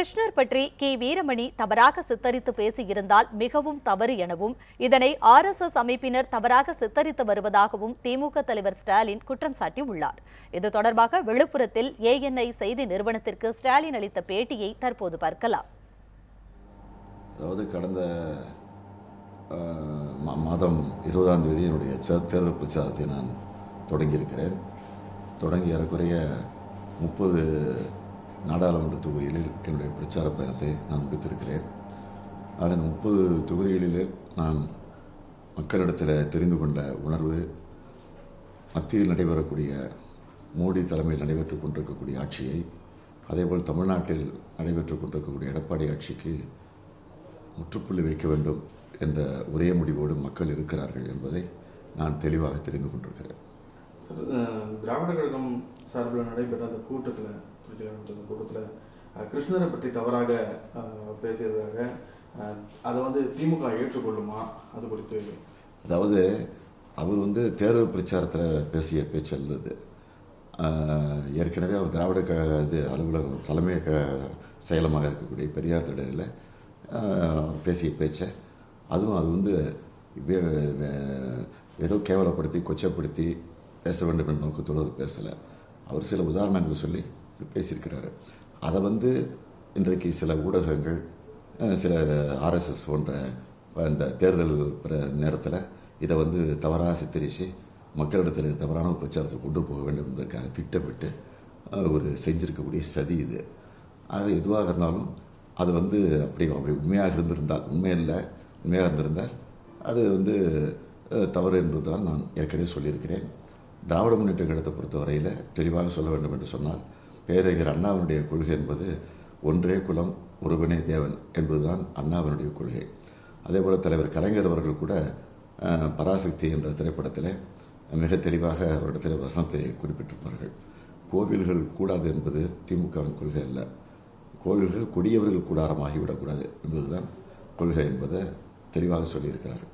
கிருஷ்ணர் பற்றி கி. வீரமணி தவறாக சித்தரித்து பேசியிருந்தால் மிகவும் தவறு எனவும் இதனை ஆர்எஸ்எஸ் அமைப்பினர் தவறாக சித்தரித்து வருவதாகவும் திமுக தலைவர் ஸ்டாலின் குற்றம் சாட்டியுள்ளார். இது தொடர்பாக விழுப்புரத்தில் ஏஎன்ஐ செய்தி நிறுவனத்திற்கு ஸ்டாலின் அளித்த பேட்டியை தற்போது பார்க்கலாம். அதாவது கடந்த மாதம் இருபதாம் தேதி என்னுடைய தேர்தல் பிரச்சாரத்தை நான் தொடங்கியிருக்கிறேன். தொடங்கி ஏறக்குறைய முப்பது நாடாளுமன்ற தொகுதிகளில் என்னுடைய பிரச்சார பயணத்தை நான் முடித்திருக்கிறேன். அதன் முப்பது தொகுதிகளில் நான் மக்களிடத்தில் தெரிந்து கொண்ட உணர்வு மத்தியில் நடைபெறக்கூடிய மோடி தலைமையில் நடைபெற்றுக் கொண்டிருக்கக்கூடிய ஆட்சியை அதேபோல் தமிழ்நாட்டில் நடைபெற்றுக் கொண்டிருக்கக்கூடிய எடப்பாடி ஆட்சிக்கு முற்றுப்புள்ளி வைக்க வேண்டும் என்ற ஒரே முடிவோடு மக்கள் இருக்கிறார்கள் என்பதை நான் தெளிவாக தெரிந்து கொண்டிருக்கிறேன். திராவிட கழகம் சார்பில் நடைபெற்ற அந்த கூட்டத்தில் திருச்சியில் அந்த கூட்டத்தில் கிருஷ்ணரை பற்றி தவறாக பேசியதாக அதை வந்து திமுக ஏற்றுக்கொள்ளுமா? அது குறித்து அதாவது அவர் வந்து தேர்தல் பிரச்சாரத்தில் பேசிய பேச்சு அல்லது ஏற்கனவே அவர் திராவிட கழக இது அலுவலகம் தலைமை கழக செயலமாக இருக்கக்கூடிய பெரியார் திடலில் பேசிய பேச்சை. அதுவும் அது வந்து ஏதோ கேவலப்படுத்தி கொச்சப்படுத்தி பேச வேண்டும் என்ற நோக்கத்தோடு அவர் பேசலை. அவர் சில உதாரணங்கள் சொல்லி பேசியிருக்கிறாரு. அதை வந்து இன்றைக்கு சில ஊடகங்கள் சில ஆர்எஸ்எஸ் போன்ற இந்த தேர்தல் நேரத்தில் இதை வந்து தவறாக சித்தரித்து மக்களிடத்தில் தவறான ஒரு பிரச்சாரத்தை கொண்டு போக வேண்டும் என்பதற்காக திட்டமிட்டு ஒரு செஞ்சிருக்கக்கூடிய சதி இது. அது எதுவாக இருந்தாலும் அது வந்து அப்படி அப்படி உண்மையாக இருந்திருந்தால் உண்மையில்லை உண்மையாக இருந்திருந்தால் அது வந்து தவறு என்பதுதான் நான் ஏற்கனவே சொல்லியிருக்கிறேன். திராவிட முன்னேற்ற கழகத்தை பொறுத்தவரையில் தெளிவாக சொல்ல வேண்டும் என்று சொன்னால் பேரறிஞர் அண்ணாவினுடைய கொள்கை என்பது ஒன்றே குலம் ஒருவனே தேவன் என்பதுதான் அண்ணாவினுடைய கொள்கை. அதேபோல் தலைவர் கலைஞர் அவர்கள் கூட பராசக்தி என்ற திரைப்படத்தில் மிக தெளிவாக அவரிடத்தில் வசனத்தை குறிப்பிட்டிருப்பார்கள். கோவில்கள் கூடாது என்பது திமுகவின் கொள்கை அல்ல. கோவில்கள் கொடியவர்கள் கூடாரமாகிவிடக்கூடாது என்பதுதான் கொள்கை என்பதை தெளிவாக சொல்லியிருக்கிறார்கள்.